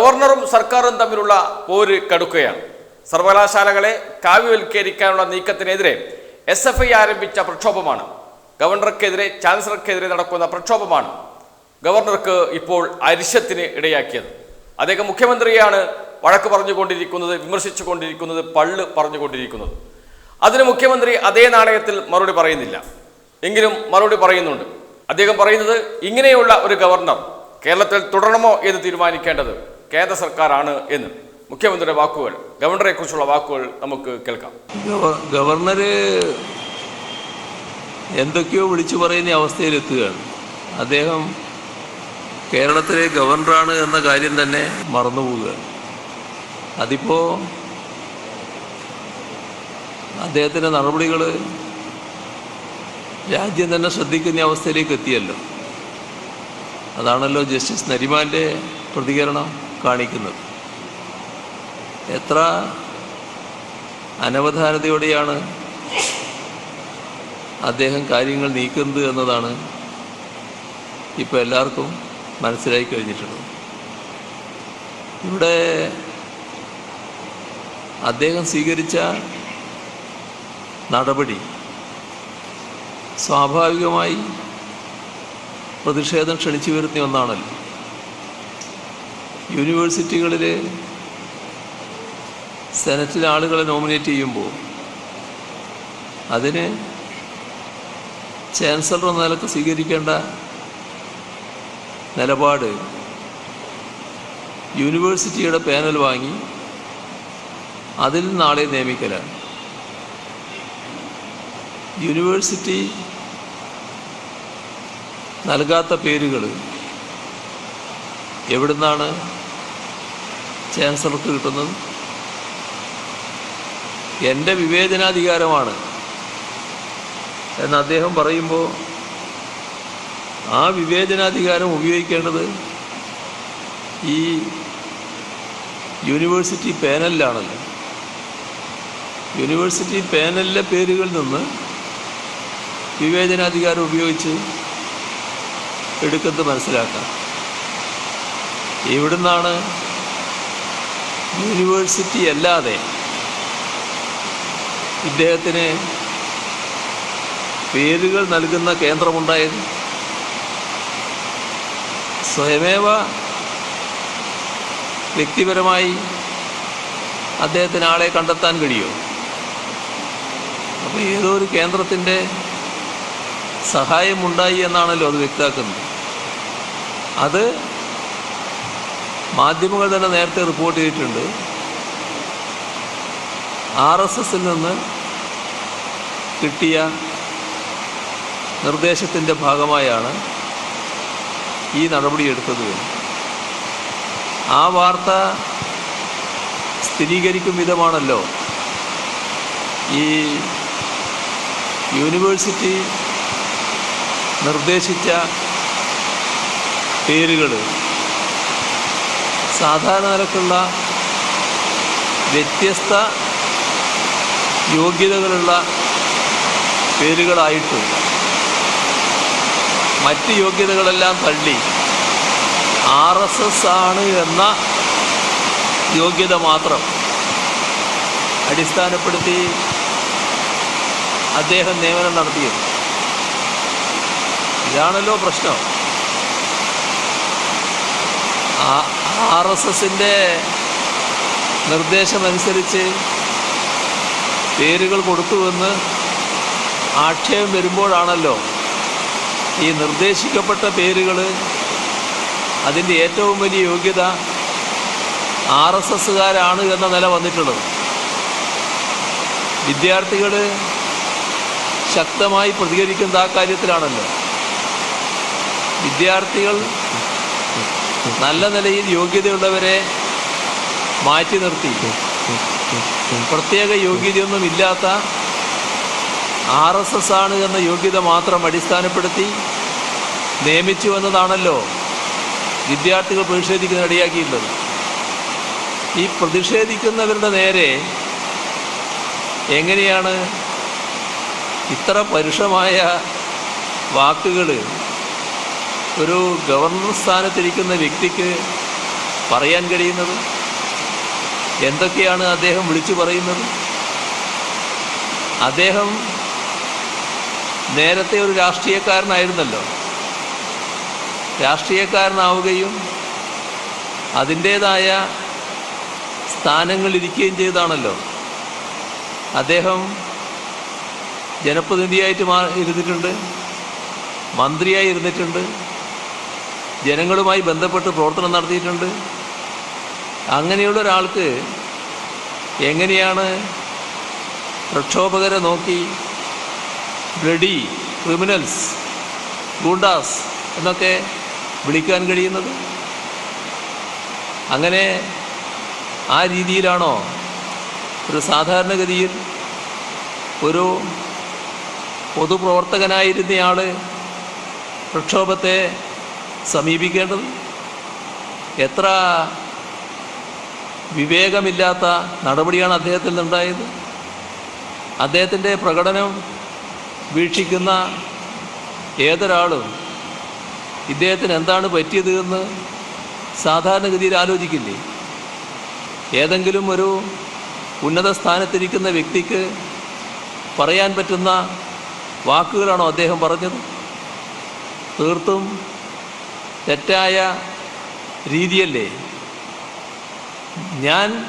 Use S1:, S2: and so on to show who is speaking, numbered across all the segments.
S1: ഗവർണറും സർക്കാരും തമ്മിലുള്ള പോര് കടുക്കുകയാണ് സർവകലാശാലകളെ കാവ്യവൽക്കരിക്കാനുള്ള നീക്കത്തിനെതിരെ എസ് എഫ് ഐ ആരംഭിച്ച പ്രക്ഷോഭമാണ്. ഗവർണർക്കെതിരെ ചാൻസലർക്കെതിരെ നടക്കുന്ന പ്രക്ഷോഭമാണ് ഗവർണർക്ക് ഇപ്പോൾ അരിശത്തിന് ഇടയാക്കിയത്. അദ്ദേഹം മുഖ്യമന്ത്രിയാണ് വഴക്ക് പറഞ്ഞുകൊണ്ടിരിക്കുന്നത് വിമർശിച്ചു കൊണ്ടിരിക്കുന്നത് പള്ള് പറഞ്ഞുകൊണ്ടിരിക്കുന്നത്. അതിന് മുഖ്യമന്ത്രി അതേ നാണയത്തിൽ മറുപടി പറയുന്നില്ല. എങ്കിലും മറുപടി പറയുന്നുണ്ട്. അദ്ദേഹം പറയുന്നത് ഇങ്ങനെയുള്ള ഒരു ഗവർണർ കേരളത്തിൽ തുടരണമോ എന്ന് തീരുമാനിക്കേണ്ടത് കേന്ദ്ര സർക്കാരാണ് എന്ന്. മുഖ്യമന്ത്രിയുടെ വാക്കുകൾ ഗവർണറെ കുറിച്ചുള്ള വാക്കുകൾ നമുക്ക് കേൾക്കാം.
S2: ഗവർണര് എന്തൊക്കെയോ വിളിച്ചു പറയുന്ന അവസ്ഥയിലെത്തുകയാണ് അദ്ദേഹം കേരളത്തിലെ ഗവർണറാണ് എന്ന കാര്യം തന്നെ മറന്നുപോവുകയാണ് അതിപ്പോൾ അദ്ദേഹത്തിന്റെ നടപടികൾ രാജ്യം തന്നെ ശ്രദ്ധിക്കുന്ന അവസ്ഥയിലേക്ക് എത്തിയല്ലോ. അതാണല്ലോ ജസ്റ്റിസ് നരിമാന്റെ പ്രതികരണം. കാണിക്കുന്നത്. എത്ര അനവധാനതയോടെയാണ് അദ്ദേഹം കാര്യങ്ങൾ നീക്കുന്നത് എന്നതാണ് ഇപ്പോൾ എല്ലാവർക്കും മനസ്സിലായി കഴിഞ്ഞിട്ടുള്ളത്. ഇവിടെ അദ്ദേഹം സ്വീകരിച്ച നടപടി സ്വാഭാവികമായി പ്രതിഷേധം ക്ഷണിച്ചു വരുത്തിയ ഒന്നാണല്ലോ. യൂണിവേഴ്സിറ്റികളിൽ സെനറ്റിലെ ആളുകളെ നോമിനേറ്റ് ചെയ്യുമ്പോൾ അതിന് ചാൻസലർ എന്ന നിലയ്ക്ക് സ്വീകരിക്കേണ്ട നിലപാട് യൂണിവേഴ്സിറ്റിയുടെ പാനൽ വാങ്ങി അതിൽ നാളെ നിയമിക്കലാണ്. യൂണിവേഴ്സിറ്റി നൽകാത്ത പേരുകൾ എവിടുന്നാണ് ചാൻസലർക്ക് കിട്ടുന്നത്? എന്റെ വിവേചനാധികാരമാണ്. എന്ന് അദ്ദേഹം പറയുമ്പോൾ ആ വിവേചനാധികാരം ഉപയോഗിക്കേണ്ടത് ഈ യൂണിവേഴ്സിറ്റി പാനലിലാണല്ലോ. യൂണിവേഴ്സിറ്റി പാനലിലെ പേരുകളിൽ നിന്ന് വിവേചനാധികാരം ഉപയോഗിച്ച് എടുക്കുന്നത് മനസ്സിലാക്കാം. എവിടുന്നാണ് യൂണിവേഴ്സിറ്റി അല്ലാതെ ഇദ്ദേഹത്തിന് പേരുകൾ നൽകുന്ന കേന്ദ്രമുണ്ടായത് സ്വയമേവ വ്യക്തിപരമായി അദ്ദേഹത്തിന് ആളെ കണ്ടെത്താൻ കഴിയുമോ അപ്പോൾ ഏതോ ഒരു കേന്ദ്രത്തിന്റെ സഹായമുണ്ടായി എന്നാണല്ലോ അത് വ്യക്താക്കുന്നത് അത് മാധ്യമങ്ങൾ തന്നെ നേരത്തെ റിപ്പോർട്ട് ചെയ്തിട്ടുണ്ട് ആർ എസ് എസിൽ നിന്ന് കിട്ടിയ നിർദ്ദേശത്തിന്റെ ഭാഗമായാണ് ഈ നടപടിയെടുത്തത്. ആ വാർത്ത സ്ഥിരീകരിക്കും വിധമാണല്ലോ ഈ യൂണിവേഴ്സിറ്റി നിർദ്ദേശിച്ച പേരുകൾ സാധാരണ നിലക്കുള്ള വ്യത്യസ്ത യോഗ്യതകളുള്ള പേരുകളായിട്ട് മറ്റ് യോഗ്യതകളെല്ലാം തള്ളി ആർ എസ് എസ് ആണ് എന്ന യോഗ്യത മാത്രം അടിസ്ഥാനപ്പെടുത്തി അദ്ദേഹം നിയമനം നടത്തിയത്. ഇതാണല്ലോ പ്രശ്നം. ആർ എസ് എസിന്റെ നിർദ്ദേശമനുസരിച്ച് പേരുകൾ കൊടുത്തുവെന്ന് ആക്ഷേപം വരുമ്പോഴാണല്ലോ ഈ നിർദ്ദേശിക്കപ്പെട്ട പേരുകൾ അതിന്റെ ഏറ്റവും വലിയ യോഗ്യത ആർ എസ് എസ്സുകാരാണ് എന്ന നില വന്നിട്ടുള്ളത്. വിദ്യാർത്ഥികൾ ശക്തമായി പ്രതികരിക്കുന്ന ആ കാര്യത്തിലാണല്ലോ. വിദ്യാർത്ഥികൾ നല്ല നിലയിൽ യോഗ്യതയുള്ളവരെ മാറ്റി നിർത്തി. പ്രത്യേക യോഗ്യതയൊന്നും ഇല്ലാത്ത ആർ എസ് എസ് ആണ് എന്ന യോഗ്യത മാത്രം അടിസ്ഥാനപ്പെടുത്തി നിയമിച്ചു എന്നതാണല്ലോ വിദ്യാർത്ഥികൾ പ്രതിഷേധിക്കുന്ന ഇടയാക്കിയിട്ടുള്ളത്. ഈ പ്രതിഷേധിക്കുന്നവരുടെ നേരെ എങ്ങനെയാണ് ഇത്ര പരുഷമായ വാക്കുകൾ ഒരു ഗവർണർ സ്ഥാനത്തിരിക്കുന്ന വ്യക്തിക്ക് പറയാൻ കഴിയുന്നത്? എന്തൊക്കെയാണ് അദ്ദേഹം വിളിച്ചു പറയുന്നത്? അദ്ദേഹം നേരത്തെ ഒരു രാഷ്ട്രീയക്കാരനായിരുന്നല്ലോ. രാഷ്ട്രീയക്കാരനാവുകയും അതിന്റേതായ സ്ഥാനങ്ങളിരിക്കുകയും ചെയ്താണല്ലോ അദ്ദേഹം ജനപ്രതിനിധിയായിട്ട് മാ ഇരുന്നിട്ടുണ്ട് മന്ത്രിയായി ഇരുന്നിട്ടുണ്ട്. ജനങ്ങളുമായി ബന്ധപ്പെട്ട് പ്രവർത്തനം നടത്തിയിട്ടുണ്ട്. അങ്ങനെയുള്ള ഒരാൾക്ക് എങ്ങനെയാണ് പ്രക്ഷോഭകരെ നോക്കി ബ്ലഡി ക്രിമിനൽസ് ഗൂണ്ടാസ് എന്നൊക്കെ വിളിക്കാൻ കഴിയുന്നത്? അങ്ങനെ ആ രീതിയിലാണോ ഒരു സാധാരണഗതിയിൽ ഒരു പൊതുപ്രവർത്തകനായിരുന്നയാൾ പ്രക്ഷോഭത്തെ സമീപിക്കേണ്ടത്? എത്ര വിവേകമില്ലാത്ത നടപടിയാണ് അദ്ദേഹത്തിൽ നിന്നുണ്ടായത് അദ്ദേഹത്തിന്റെ പ്രകടനം വീക്ഷിക്കുന്ന ഏതൊരാളും ഇദ്ദേഹത്തിന് എന്താണ് പറ്റിയത് എന്ന് സാധാരണഗതിയിൽ ആലോചിക്കില്ലേ? ഏതെങ്കിലും ഒരു ഉന്നത സ്ഥാനത്തിരിക്കുന്ന വ്യക്തിക്ക് പറയാൻ പറ്റുന്ന വാക്കുകളാണോ അദ്ദേഹം പറഞ്ഞത്? തീർത്തും തെറ്റായ രീതിയല്ലേ? ഞാൻ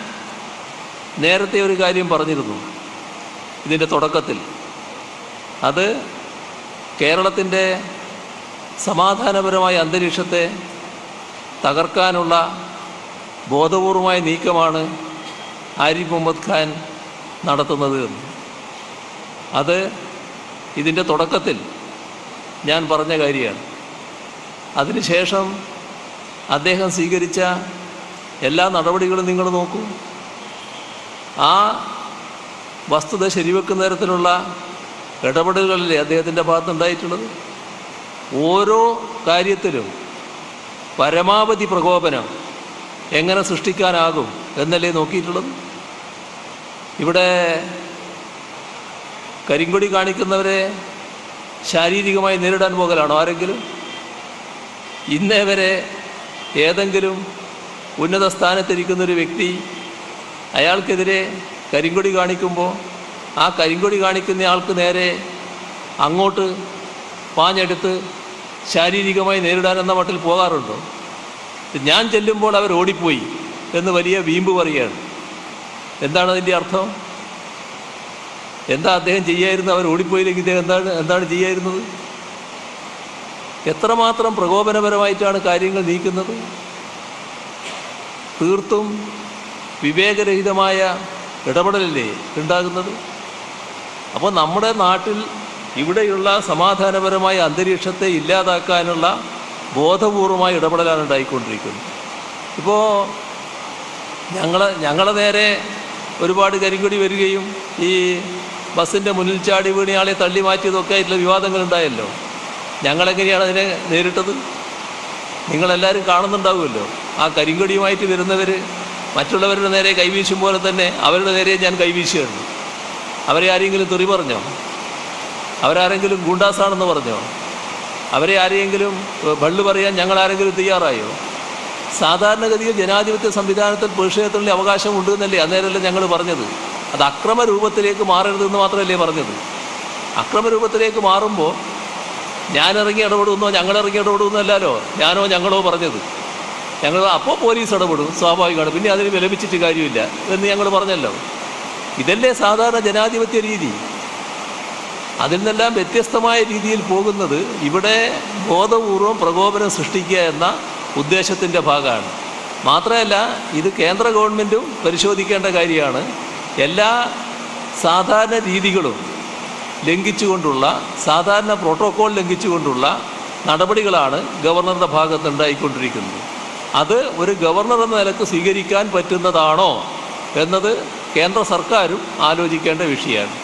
S2: നേരത്തെ ഒരു കാര്യം പറഞ്ഞിരുന്നു ഇതിന്റെ തുടക്കത്തിൽ. അത് കേരളത്തിന്റെ സമാധാനപരമായ അന്തരീക്ഷത്തെ തകർക്കാനുള്ള ബോധപൂർവമായ നീക്കമാണ് ആരിഫ് മുഹമ്മദ് ഖാൻ നടത്തുന്നത് എന്ന്. അത് ഇതിന്റെ തുടക്കത്തിൽ ഞാൻ പറഞ്ഞ കാര്യമാണ്. അതിനുശേഷം അദ്ദേഹം സ്വീകരിച്ച എല്ലാ നടപടികളും നിങ്ങൾ നോക്കൂ. ആ വസ്തുത ശരിവെക്കുന്ന തരത്തിലുള്ള ഇടപെടലുകളല്ലേ അദ്ദേഹത്തിന്റെ ഭാഗത്തുണ്ടായിട്ടുള്ളത്? ഓരോ കാര്യത്തിലും പരമാവധി പ്രകോപനം എങ്ങനെ സൃഷ്ടിക്കാനാകും എന്നല്ലേ നോക്കിയിട്ടുള്ളത്? ഇവിടെ കരിങ്കൊടി കാണിക്കുന്നവരെ ശാരീരികമായി നേരിടാൻ പോകലാണോ ആരെങ്കിലും? ഇന്നേ വരെ ഏതെങ്കിലും ഉന്നത സ്ഥാനത്തിരിക്കുന്ന ഒരു വ്യക്തി അയാൾക്കെതിരെ കരിങ്കൊടി കാണിക്കുമ്പോൾ ആ കരിങ്കൊടി കാണിക്കുന്ന ആൾക്ക് നേരെ അങ്ങോട്ട് പാഞ്ഞെടുത്ത് ശാരീരികമായി നേരിടാൻ എന്ന മട്ടിൽ പോകാറുണ്ടോ? ഞാൻ ചെല്ലുമ്പോൾ അവർ ഓടിപ്പോയി എന്ന് വലിയ വീമ്പ് പറയുകയാണ്. എന്താണ് അതിന്റെ അർത്ഥം? എന്താ അദ്ദേഹം ചെയ്യായിരുന്നു അവർ ഓടിപ്പോയില്ലെങ്കിൽ ഇദ്ദേഹം എന്താണ് എന്താണ് ചെയ്യായിരുന്നത്? എത്രമാത്രം പ്രകോപനപരമായിട്ടാണ് കാര്യങ്ങൾ നീക്കുന്നത്? തീർത്തും വിവേകരഹിതമായ ഇടപെടലല്ലേ ഉണ്ടാകുന്നത് അപ്പോൾ നമ്മുടെ നാട്ടിൽ ഇവിടെയുള്ള സമാധാനപരമായ അന്തരീക്ഷത്തെ ഇല്ലാതാക്കാനുള്ള ബോധപൂർവമായ ഇടപെടലാണ് ഉണ്ടായിക്കൊണ്ടിരിക്കുന്നത്. ഇപ്പോൾ ഞങ്ങൾ ഞങ്ങളെ നേരെ ഒരുപാട് കരിങ്കൊടി വരികയും ഈ ബസ്സിന്റെ മുന്നിൽ ചാടി വീണിയാളെ തള്ളി മാറ്റിയതൊക്കെ ആയിട്ടുള്ള വിവാദങ്ങളുണ്ടായല്ലോ. ഞങ്ങളെങ്ങനെയാണ് അതിനെ നേരിട്ടത്? നിങ്ങളെല്ലാവരും കാണുന്നുണ്ടാവുമല്ലോ. ആ കരിങ്കൊടിയുമായിട്ട് വരുന്നവർ മറ്റുള്ളവരുടെ നേരെ കൈവീശും പോലെ തന്നെ അവരുടെ നേരെ ഞാൻ കൈവീശുകയാണ്. അവരെ ആരെങ്കിലും തെറി പറഞ്ഞോ? അവരാരെങ്കിലും ഗുണ്ടാസാണെന്ന് പറഞ്ഞോ? അവരെ ആരെങ്കിലും ബള്ളു പറയാൻ ഞങ്ങൾ ആരെങ്കിലും തയ്യാറായോ? സാധാരണഗതിയിൽ ജനാധിപത്യ സംവിധാനത്തിൽ പ്രതിഷേധത്തിനുള്ള അവകാശം ഉണ്ടെന്നല്ലേ അന്നേരമല്ലേ ഞങ്ങൾ പറഞ്ഞത്? അത് അക്രമ രൂപത്തിലേക്ക് മാറരുതെന്ന് മാത്രമല്ലേ പറഞ്ഞത്? അക്രമ രൂപത്തിലേക്ക് മാറുമ്പോൾ ഞാൻ ഇറങ്ങി ഇടപെടുന്നോ ഞങ്ങൾ ഇറങ്ങി ഇടപെടുന്നോ അല്ലല്ലോ ഞാനോ ഞങ്ങളോ പറഞ്ഞത്. ഞങ്ങൾ അപ്പോൾ പോലീസ് ഇടപെടും സ്വാഭാവികമാണ്. പിന്നെ അതിന് വിലപിച്ചിട്ട് കാര്യമില്ല. എന്ന് ഞങ്ങൾ പറഞ്ഞല്ലോ. ഇതല്ലേ സാധാരണ ജനാധിപത്യ രീതി. അതിൽ നിന്നെല്ലാം വ്യത്യസ്തമായ രീതിയിൽ പോകുന്നത് ഇവിടെ ബോധപൂർവം പ്രകോപനം സൃഷ്ടിക്കുക എന്ന ഉദ്ദേശത്തിന്റെ ഭാഗമാണ്. മാത്രമല്ല ഇത് കേന്ദ്ര ഗവൺമെന്റും പരിശോധിക്കേണ്ട കാര്യമാണ്. എല്ലാ സാധാരണ രീതികളും ലംഘിച്ചുകൊണ്ടുള്ള സാധാരണ പ്രോട്ടോക്കോൾ ലംഘിച്ചുകൊണ്ടുള്ള നടപടികളാണ് ഗവർണറുടെ ഭാഗത്ത് ഉണ്ടായിക്കൊണ്ടിരിക്കുന്നത് അത് ഒരു ഗവർണർ എന്ന നിലയ്ക്ക് സ്വീകരിക്കാൻ പറ്റുന്നതാണോ എന്നത് കേന്ദ്ര സർക്കാരും ആലോചിക്കേണ്ട വിഷയമാണ്.